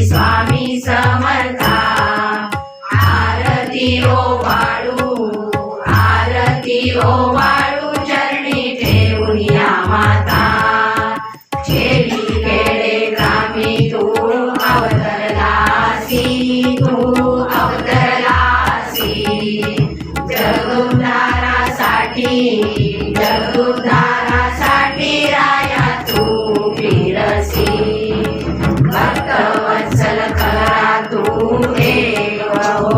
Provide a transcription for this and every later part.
जय श्री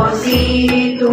होसी तू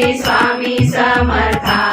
स्वामी समर्था।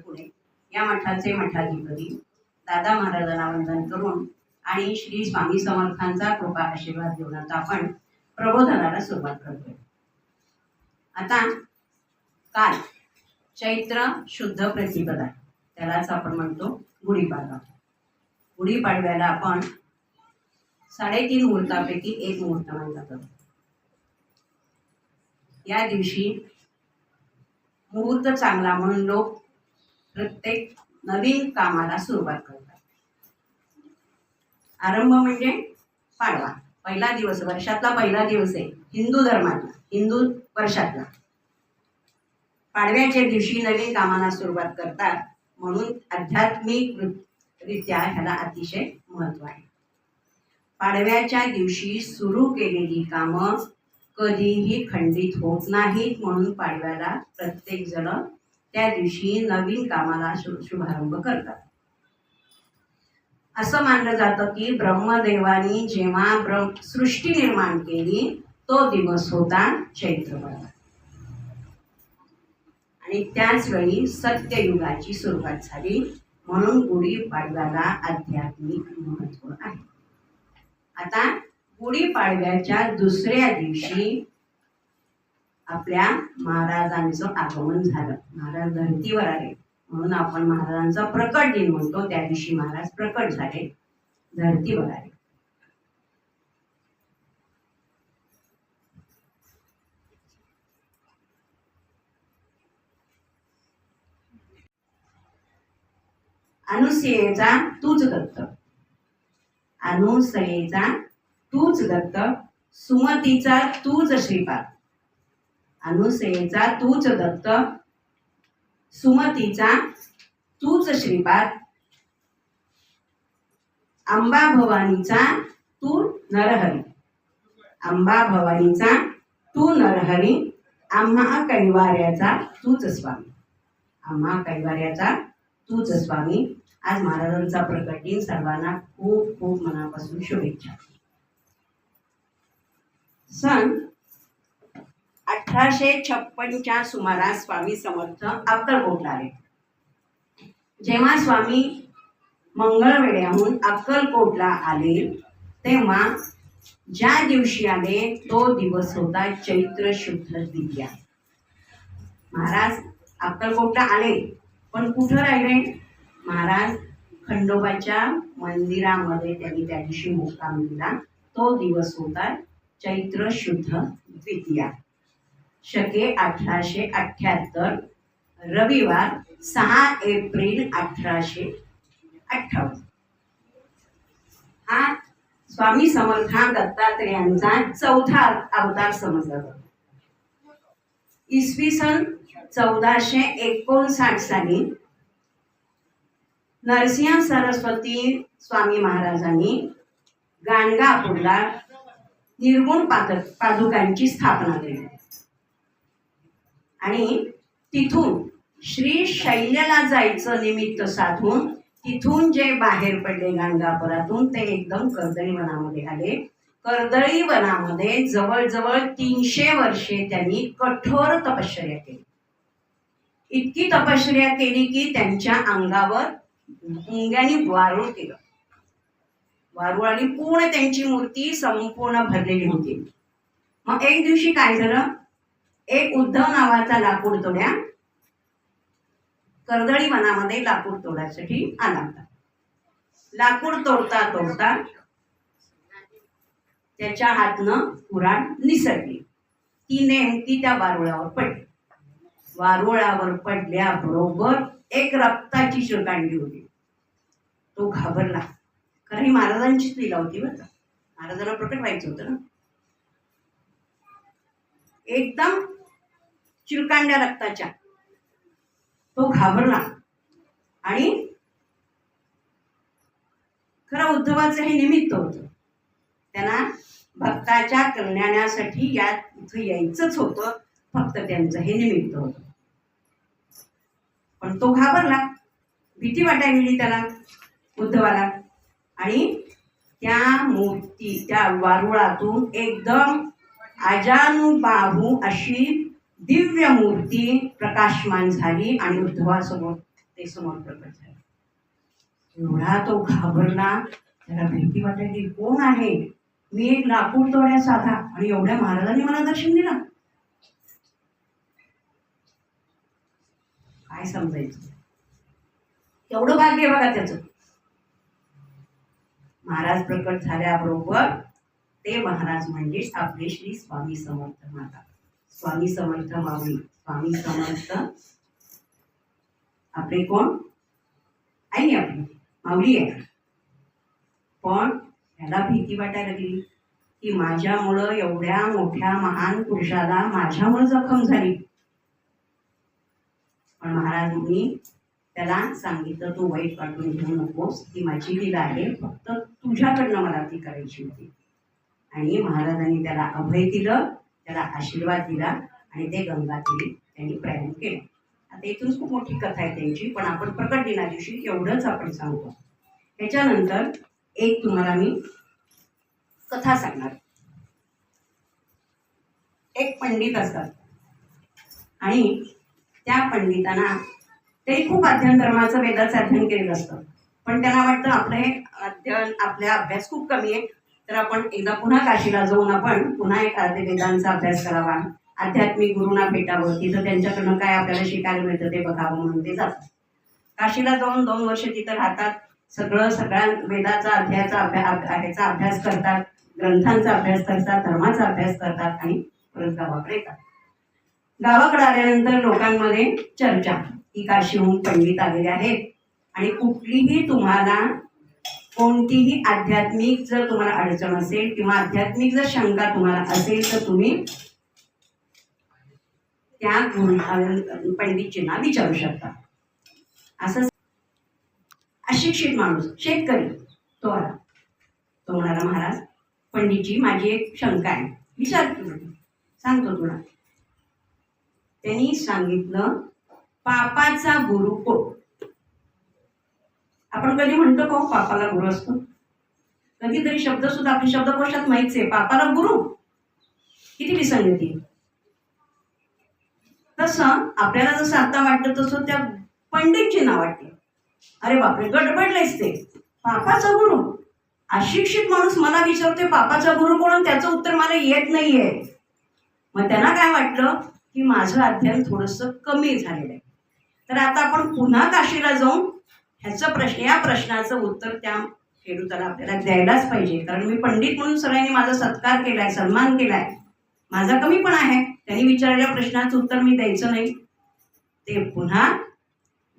पुणे या मठाचे मठाधिपती दादा महाराजांना वंदन करून आणि श्री स्वामी समर्थांचा कृपा आशीर्वाद घेऊन आता आपण प्रबोधनाला सुरुवात करतोय. आता काल चैत्र शुद्ध प्रतिपदा त्यालाच आपण म्हणतो गुढीपाडवा. गुढीपाडव्याला आपण साडेतीन मुहूर्तापैकी एक मुहूर्त मानला जातो. या दिवशी मुहूर्त चांगला म्हणून लोक प्रत्येक नवीन कामाला सुरुवात करतात. आरंभ म्हणजे पाडवा. पहिला दिवस वर्षातला पहिला दिवस आहे हिंदू धर्मातला हिंदू वर्षातला. पाडव्याच्या दिवशी नवीन कामाला सुरुवात करतात म्हणून आध्यात्मिक रित्या ह्याला अतिशय महत्त्व आहे. पाडव्याच्या दिवशी सुरू केलेली कामं कधीही खंडित होत नाहीत म्हणून पाडव्याला प्रत्येक जण त्या दिवशी नवीन कामाला शुभारंभ करतात. असं मानलं जातं की ब्रह्मदेवानी जेव्हा ब्रह्म सृष्टी निर्माण केली तो दिवस होता चैत्रपाडवा आणि त्याच वेळी सत्ययुगाची सुरुवात झाली म्हणून गुढीपाडव्याला आध्यात्मिक महत्त्व आहे. आता गुढीपाडव्याच्या दुसऱ्या दिवशी आपल्या महाराजांचं आगमन झालं. महाराज धरतीवर आले. म्हणून आपण महाराजांचा प्रकट दिन म्हणतो. त्या दिवशी महाराज प्रकट झाले. धरतीवर आले. अनुसयेचा तूच दत्त. अनुसयेचा तूच दत्त. सुमतीचा तूच श्रीपाद. अनुसयेचा तूच दत्त. सुमतीचा तूच श्रीपाद. अंबा भवानीचा तू नरहरी. अंबा भवानीचा तू नरहरी. आम्हा कैवाऱ्याचा तूच स्वामी. आम्हा कैवाऱ्याचा तूच स्वामी. आज महाराजांचा प्रकट दिन. सर्वांना खूप खूप मनापासून शुभेच्छा. सण अठराशे छप्पनच्या सुमारास स्वामी समर्थ अक्कलकोटला आले जेव्हा स्वामी मंगळवेड्याहून अक्कलकोटला आले तेव्हा ज्या दिवशी आले तो दिवस होता चैत्र शुद्ध दिव्या. महाराज अक्कलकोटला आले पण कुठं राहिले? महाराज खंडोबाच्या मंदिरामध्ये त्यांनी त्या दिवशी मुक्काम दिला. तो दिवस होता चैत्र शुद्ध द्वितीया शके अठराशे अठ्ठ्याहत्तर रविवार सहा एप्रिल अठराशे अठ्ठावन्न. हा स्वामी समर्था दत्तात्रेयांचा चौथा अवतार समजला जातो. इसवी सन चौदाशे एकोणसाठ साली नरसिंह सरस्वती स्वामी महाराजांनी गाणगापूरला निर्गुण पाद पादुकांची स्थापना केली. आणि तिथून श्री शैल्याला जायचं निमित्त साधून तिथून जे बाहेर पडले गाणगापुरातून ते एकदम कर्दळी वनामध्ये आले. कर्दळी वनामध्ये जवळजवळ तीनशे वर्षे त्यांनी कठोर तपश्चर्या केली. इतकी तपश्चर्या केली की त्यांच्या अंगावर मुंग्यानी वारूळ केलं. वारूळ आणि पूर्ण त्यांची मूर्ती संपूर्ण भरलेली होती. मग एक दिवशी काय झालं? एक उद्धव नावाचा लाकूड तोड्या कर्दळी वनामध्ये लाकूड तोडायसाठी आला होता. लाकूड तोडता तोडता त्याच्या हातनं कुराण निसरली ती नेमकी त्या वारुळावर पडली. वारुळावर पडल्याबरोबर एक रक्ताची शिरकांडी होती. तो घाबरला. कारण ही महाराजांचीच लिला होती बरं महाराजांना प्रकट व्हायचं होतं ना. एकदम चिरकांड्या रक्ताच्या. तो घाबरला. आणि खरं उद्धवाचं हे निमित्त होतं. त्यांना भक्ताच्या कल्याणासाठी या इथं यायचंच होतं फक्त त्यांचं हे निमित्त होतं. पण तो घाबरला. भीती वाटायला गेली त्याला उद्धवाला. आणि त्या मूर्ती त्या वारुळातून एकदम अजानुबाहू अशी दिव्य मूर्ती प्रकाशमान झाली आणि उद्धवासमोर ते समोर प्रकट झाले. एवढा तो घाबरला त्याला भीती वाटायची कोण आहे? मी एक लाकूड तोड्या साधा. आणि एवढ्या महाराजांनी मला दर्शन दिलं. काय समजायचं? एवढं भाग्य बघा त्याचं. महाराज प्रकट झाल्याबरोबर ते महाराज म्हणजेच आपले श्री स्वामी समर्थ माता. स्वामी समर्थ माऊली. स्वामी समर्थ. आपले कोण? आई आपली. माऊली आहे. पण याला भीती वाटायला लागली की माझ्यामुळं एवढ्या मोठ्या महान पुरुषाला माझ्यामुळं जखम झाली. पण महाराजांनी त्याला सांगितलं तू वाईट वाटून घेऊ नकोस. ती माझी लीला आहे. फक्त तुझ्याकडनं मला ती करायची होती. आणि महाराजांनी त्याला अभय दिलं. त्याला आशीर्वाद दिला आणि ते गंगातीरी त्यांनी प्रयाण केलं. आता इथून खूप मोठी कथा आहे त्यांची पण आपण प्रकट दिना दिवशी एवढंच आपण सांगतो त्याच्यानंतर एक तुम्हाला मी कथा सांगणार. एक पंडित असतात. आणि त्या पंडितांना ते खूप अध्ययन धर्माचं वेदाचं अध्ययन केलेलं असतं. पण त्यांना वाटतं आपलं हे अध्ययन आपला अभ्यास खूप कमी आहे. तर आपण एकदा पुन्हा काशीला जाऊन आपण पुन्हा एक अर्धे वेदांचा अभ्यास करावा. आध्यात्मिक गुरुंना भेटावं तिथं त्यांच्याकडनं काय आपल्याला शिकायला मिळतं ते बघावं म्हणून ते जातात काशीला जाऊन दोन वर्ष तिथं राहतात. सगळं सगळ्या वेदाचा अध्यायाचा अभ्यास ह्याचा अभ्यास करतात ग्रंथांचा अभ्यास करतात धर्माचा अभ्यास करतात आणि परत गावाकडे येतात. गावाकडे आल्यानंतर लोकांमध्ये चर्चा. की काशीहून पंडित आलेले आहेत. आणि कुठलीही तुम्हाला कोणतीही आध्यात्मिक जर तुम्हाला अडचण असेल किंवा आध्यात्मिक जर शंका तुम्हाला असेल तर तुम्ही त्या पंडितजींना विचारू शकता. असं अशिक्षित माणूस शेतकरी तो आला. तो म्हणाला महाराज पंडितजी माझी एक शंका आहे. विचारतो सांगतो तुला. त्यांनी सांगितलं पापाचा गुरु कोण आपण कधी म्हणतो का हो, पापाला गुरु असतो? कधीतरी शब्द सुद्धा आपल्या शब्दकोशात माहितीच आहे पापाला गुरु. किती विसंगती तसं आपल्याला जसं आता वाटतं तसं त्या पंडितची नाव वाटते अरे बापरे गडबडलेच ते. पापाचा गुरु. अशिक्षित माणूस मला विचारतोय पापाचा गुरु कोण? त्याचं उत्तर मला येत नाहीये. मग त्यांना काय वाटलं? की माझं अध्ययन थोडंसं कमी झालेलं आहे. तर आता आपण पुन्हा काशीला जाऊन ह्याचा प्रश्न या प्रश्नाचं उत्तर त्या खेडूताला आपल्याला द्यायलाच पाहिजे. कारण मी पंडित म्हणून सगळ्यांनी माझा सत्कार केलाय सन्मान केलाय. माझा कमी पण आहे. त्यांनी विचारलेल्या प्रश्नाचं उत्तर मी द्यायचं नाही. ते पुन्हा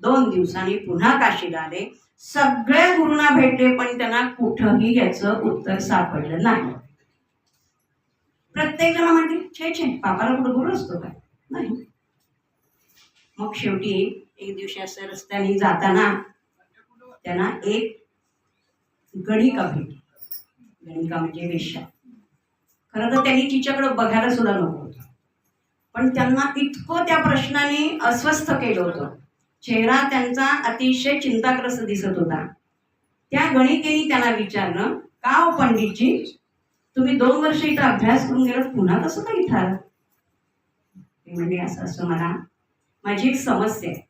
दोन दिवसांनी पुन्हा काशीला आले. सगळ्या गुरुंना भेटले पण त्यांना कुठंही याचं उत्तर सापडलं नाही. प्रत्येक जण म्हणते छे छे पापाला कुठं गुरु असतो काय? नाही. मग शेवटी एक दिवशी असं रस्त्याने जाताना त्यांना एक गणिका भेटली गणिका म्हणजे वेश्या खरं तर त्यांनी तिच्याकडे बघायला सुद्धा नको होतं. पण त्यांना इतकं त्या प्रश्नाने अस्वस्थ केलं होतं. चेहरा त्यांचा अतिशय चिंताग्रस्त दिसत होता. त्या गणिकेने त्यांना विचारलं का हो पंडितजी? तुम्ही दोन वर्ष इथं अभ्यास करून गेलात पुन्हा कसं काय इथं आलात?" म्हणजे असं असं मला माझी एक समस्या आहे.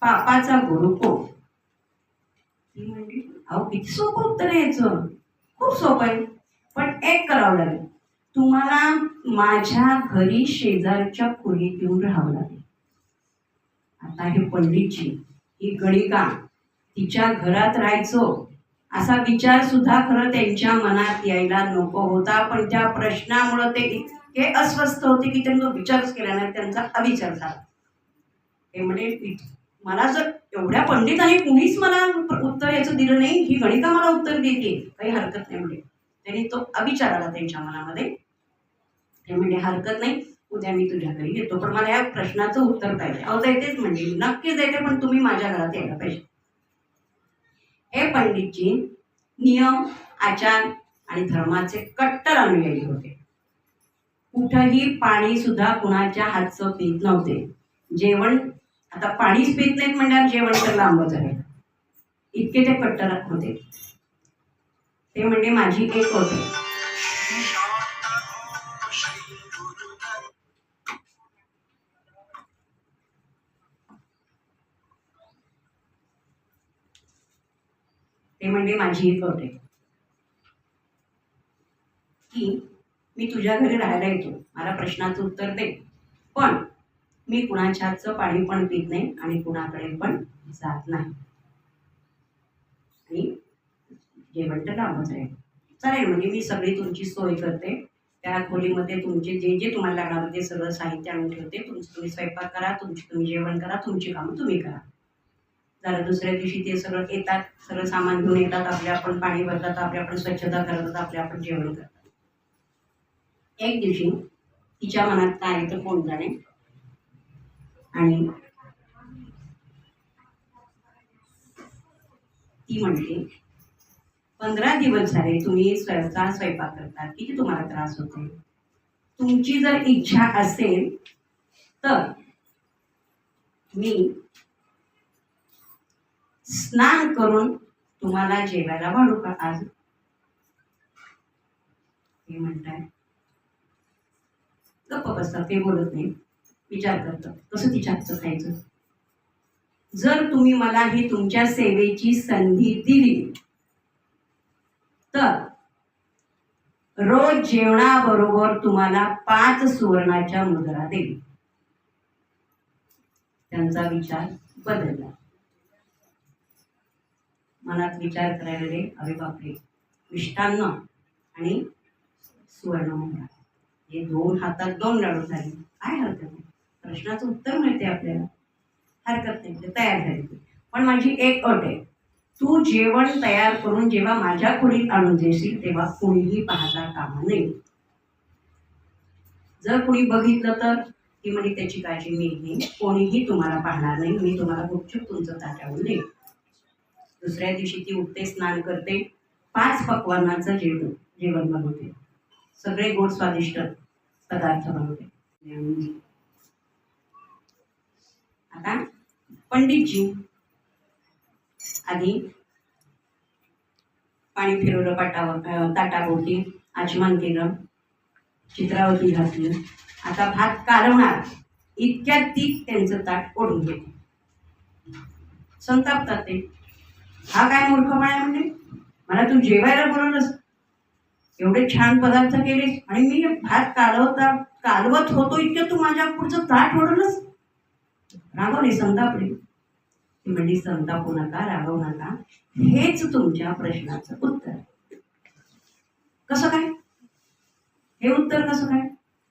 पापाचा गुरुकोप अहो किती सोपं उत्तर यायचं. खूप सोपं आहे. पण एक करावं लागेल. तुम्हाला माझ्या घरी शेजारच्या खोलीत येऊन राहावं लागेल. आता हे पंडितजी ही गणिका तिच्या घरात राहायचो. असा विचार सुद्धा खरं त्यांच्या मनात यायला नको होता पण त्या प्रश्नामुळं ते इतके अस्वस्थ होते की त्यांना विचारच केला नाही त्यांचा अविचार झाला. ते म्हणे मला जर एवढ्या पंडितांनी कुणीच मला उत्तर याचं दिलं नाही ही गणिका मला उत्तर देते काही हरकत नाही म्हणजे त्यांनी तो अविचार आला त्यांच्या मनामध्ये. ते म्हणजे हरकत नाही. उद्या मी तुझ्या घरी येतो. पण मला या प्रश्नाचं उत्तर पाहिजे. अहो जायतेच म्हणजे नक्कीच देते पण तुम्ही माझ्या घरात यायला पाहिजे. हे पंडितजी नियम आचार आणि धर्माचे कट्टर अनुयायी होते. कुठंही पाणी सुद्धा कुणाच्या हातचं पीत नव्हते. जेवण आता पाणीच पीत नाहीत म्हणल्यावर जेवण तर लांबच आहे इतके ते कट्टर होते ते म्हणजे माझी एक होते. ते म्हणजे माझी एक होते. की मी तुझ्या घरी राहायला येतो. मला प्रश्नाचं उत्तर दे. पण मी कुणाच्या हातचं पाणी पण पित नाही आणि कुणाकडे पण जात नाही. आणि जेवण तर लांबच आहे चालेल म्हणजे मी सगळी तुमची सोय करते. त्या खोलीमध्ये तुमचे जे जे तुम्हाला लागणार ते सगळं साहित्य आणून ठेवते. तुमचं तुम्ही स्वयंपाक करा तुमची तुम्ही जेवण करा तुमची कामं तुम्ही करा. झालं दुसऱ्या दिवशी ते सगळं येतात सगळं सामान घेऊन येतात आपल्या आपण पाणी भरतात आपल्या आपण स्वच्छता करतात आपल्या आपण जेवण करतात. एक दिवशी तिच्या मनात काय तर कोण जाणे? आणि ती म्हणते पंधरा दिवस झाले तुम्ही स्वयंचा स्वयंपाक करतात किती तुम्हाला त्रास होते तुमची जर इच्छा असेल तर मी स्नान करून तुम्हाला जेवायला वाढू का आज? हे म्हणताय. गप्प बसतात ते बोलत नाही विचार करतं. कसं तिच्या हातचं खायचं. जर तुम्ही मला ही तुमच्या सेवेची संधी दिली तर रोज जेवणाबरोबर तुम्हाला पाच सुवर्णाच्या मुद्रा देईल. त्यांचा विचार बदलला. मनात विचार करायला रे अरे बापरे मिष्टान्न आणि सुवर्ण मुद्रा. हे दोन हातात दोन लाडू झाले. काय हरकत नाही. प्रश्नाचं उत्तर मिळते आपल्याला. हरकत नाही म्हणजे तयार झाली पण माझी एक अट आहे. तू जेवण तयार करून जेव्हा माझ्या खोलीत आणून देशील तेव्हा कोणीही पाहता कामा नये. जर कोणी बघितलं तर ती म्हणजे त्याची काळजी मी घेईन. कोणीही तुम्हाला पाहणार नाही. मी तुम्हाला गुपचूप तुमचं ताटावून देईन. दुसऱ्या दिवशी ती उठते स्नान करते. पाच पकवानाचं जेवण जेवण बनवते. सगळे गोड स्वादिष्ट पदार्थ बनवते. आता पंडितजी आधी पाणी फिरवलं पाटावर अं, ताटाभोवती आचमन केलं चित्रावरती घातली. आता भात कालवणार इतक्या ती त्यांचं ताट ओढून घेत. संतापतात ते. हा काय मूर्खपणा आहे म्हणजे? मला तू जेवायला बोलवलंस. एवढे छान पदार्थ केले आणि मी भात कालवता कालवत होतो इतकं तू माझ्या पुढचं ताट ओढवलंस? रागवली संतापली. ती म्हणजे संतापू नका रागवू नका. हेच तुमच्या प्रश्नाचं उत्तर कसं काय? हे उत्तर कसं काय?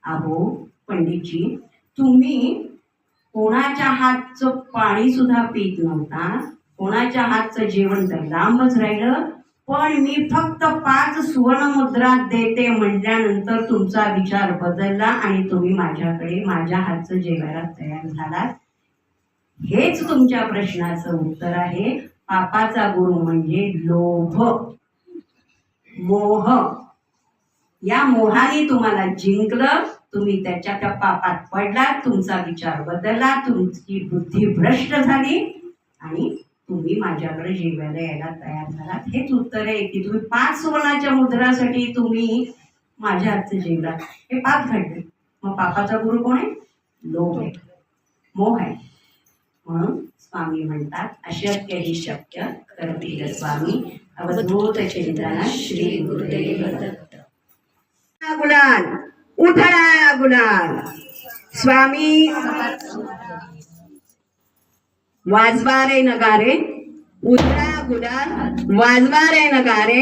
अहो पंडितजी तुम्ही कोणाच्या हातचं पाणी सुद्धा पित नव्हता. कोणाच्या हातचं जेवण तर लांबच राहिलं. पण मी फक्त पाच सुवर्ण मुद्रा देते म्हटल्यानंतर तुमचा विचार बदलला आणि तुम्ही माझ्याकडे माझ्या हातचं जेवायला तयार झालात. हेच तुमच्या प्रश्नाचं उत्तर आहे. पापाचा गुरु म्हणजे लोभ. मोह. या मोहाने तुम्हाला जिंकलं तुम्ही त्याच्या त्या पापात पडलात तुमचा विचार बदलला तुमची बुद्धी भ्रष्ट झाली आणि तुम्ही माझ्याकडे जेवायला यायला तयार झालात. हेच उत्तर आहे की तुम्ही पाच सुवर्णाच्या मुद्रासाठी तुम्ही माझ्या हातचं जेवलात हे पाप घडले. मग पापाचा गुरु कोण आहे? लोभ आहे. मोह आहे. म्हणून स्वामी म्हणतात अशक्य ही शक्य करतील स्वामी. अवधूत चिंतन श्री गुरुदेव दत्त. गुलाल उठा गुलाल स्वामी वाजवा रे नगारे उधळा गुलाल वाजवा रे नगारे